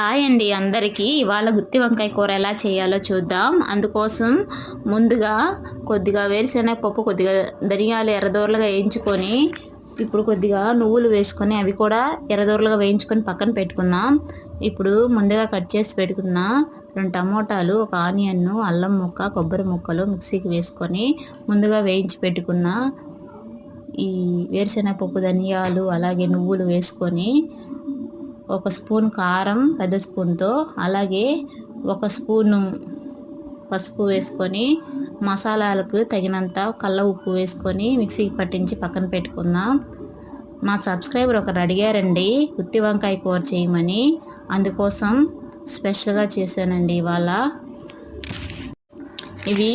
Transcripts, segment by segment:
Hi అండి అందరికీ. ఇవాళ గుత్తి వంకాయ కూర ఎలా చేయాలో చూద్దాం. అందుకోసం ముందుగా కొద్దిగా వేరుశెనగ పప్పు కొద్దిగా ధనియాలు ఎర్రదోరలుగా వేయించుకొని ఇప్పుడు కొద్దిగా నువ్వులు వేసుకొని అవి కూడా ఎర్రదోరలుగా వేయించుకొని పక్కన పెట్టుకుందాం. ఇప్పుడు ముందుగా కట్ చేసి పెట్టుకున్న రెండు టమోటాలు ఒక ఆనియన్ అల్లం ముక్క కొబ్బరి ముక్కలు మిక్సీకి వేసుకొని ముందుగా వేయించి పెట్టుకున్న ఈ వేరుశెనగ పప్పు ధనియాలు అలాగే నువ్వులు వేసుకొని ఒక స్పూన్ కారం పెద్ద స్పూన్తో అలాగే ఒక స్పూను పసుపు వేసుకొని మసాలాలకు తగినంత కళ్ళ ఉప్పు వేసుకొని మిక్సీకి పట్టించి పక్కన పెట్టుకుందాం. మా సబ్స్క్రైబర్ ఒకరు అడిగారండి గుత్తి వంకాయ కూర చేయమని. అందుకోసం స్పెషల్గా చేశానండి ఇవాళ. ఇవి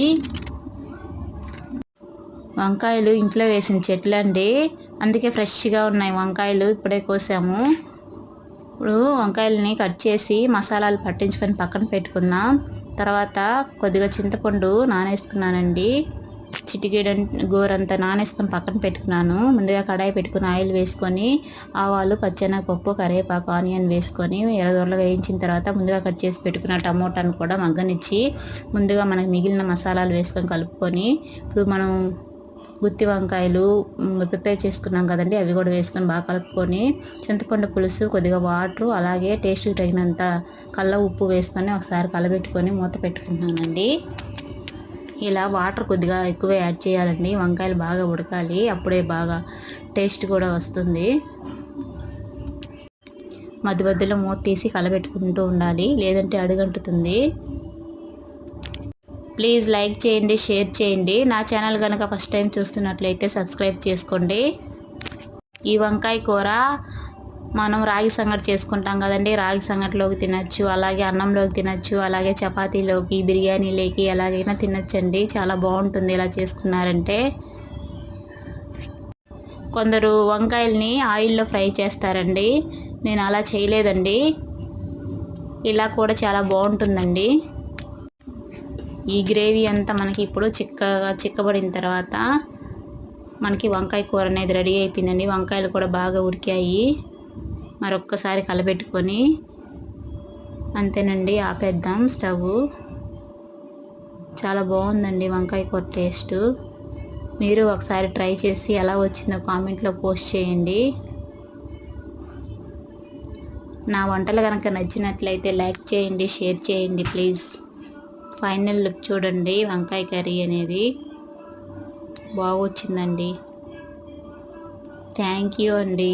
వంకాయలు ఇంట్లో వేసిన చెట్లు అండి అందుకే ఫ్రెష్గా ఉన్నాయి వంకాయలు ఇప్పుడే కోసాము. ఇప్పుడు వంకాయలని కట్ చేసి మసాలాలు పట్టించుకొని పక్కన పెట్టుకుందాం. తర్వాత కొద్దిగా చింతపండు నానేసుకున్నానండి. చిటికెడ గోరంతా నానేసుకొని పక్కన పెట్టుకున్నాను. ముందుగా కడాయి పెట్టుకుని ఆయిల్ వేసుకొని ఆవాలు పచ్చెనగపప్పు కరివేపాకు ఆనియన్ వేసుకొని ఎర్రదొరలు వేయించిన తర్వాత ముందుగా కట్ చేసి పెట్టుకున్న టమోటాను కూడా మగ్గనిచ్చి ముందుగా మనకు మిగిలిన మసాలాలు వేసుకొని కలుపుకొని ఇప్పుడు మనం గుత్తి వంకాయలు ప్రిపేర్ చేసుకున్నాం కదండి. అవి కూడా వేసుకొని బాగా కలుపుకొని చింతపండు పులుసు కొద్దిగా వాటర్ అలాగే టేస్ట్కి తగినంత కళ్ళ ఉప్పు వేసుకొని ఒకసారి కలబెట్టుకొని మూత పెట్టుకుంటున్నానండి. ఇలా వాటర్ కొద్దిగా ఎక్కువ యాడ్ చేయాలండి. వంకాయలు బాగా ఉడకాలి అప్పుడే బాగా టేస్ట్ కూడా వస్తుంది. మధ్య మధ్యలో మూత తీసి కలబెట్టుకుంటూ ఉండాలి. లేదంటే అడుగంటుతుంది. ప్లీజ్ లైక్ చేయండి షేర్ చేయండి. నా ఛానల్ కనుక ఫస్ట్ టైం చూస్తున్నట్లయితే సబ్స్క్రైబ్ చేసుకోండి. ఈ వంకాయ కూర మనం రాగి సంగటి చేసుకుంటాం కదండి. రాగి సంగటిలోకి తినచ్చు అలాగే అన్నంలోకి తినచ్చు అలాగే చపాతీలోకి బిర్యానీలోకి ఎలాగైనా తినచ్చండి. చాలా బాగుంటుంది ఇలా చేసుకున్నారంటే. కొందరు వంకాయల్ని ఆయిల్లో ఫ్రై చేస్తారండి. నేను అలా చేయలేదండి. ఇలా కూడా చాలా బాగుంటుందండి. ఈ గ్రేవీ అంతా మనకి ఇప్పుడు చిక్కగా చిక్కబడిన తర్వాత మనకి వంకాయ కూర అనేది రెడీ అయిపోయిందండి. వంకాయలు కూడా బాగా ఉడికాయి. మరొక్కసారి కలబెట్టుకొని అంతేనండి ఆపేద్దాం స్టవ్ చాలా బాగుందండి వంకాయ కూర టేస్ట్. మీరు ఒకసారి ట్రై చేసి ఎలా వచ్చిందో కామెంట్లో పోస్ట్ చేయండి. నా వంటలు కనుక నచ్చినట్లయితే లైక్ చేయండి షేర్ చేయండి ప్లీజ్. ఫైనల్ లుక్ చూడండి. వంకాయ కర్రీ అనేది బాగొచ్చిందండి. థ్యాంక్ యూ అండి.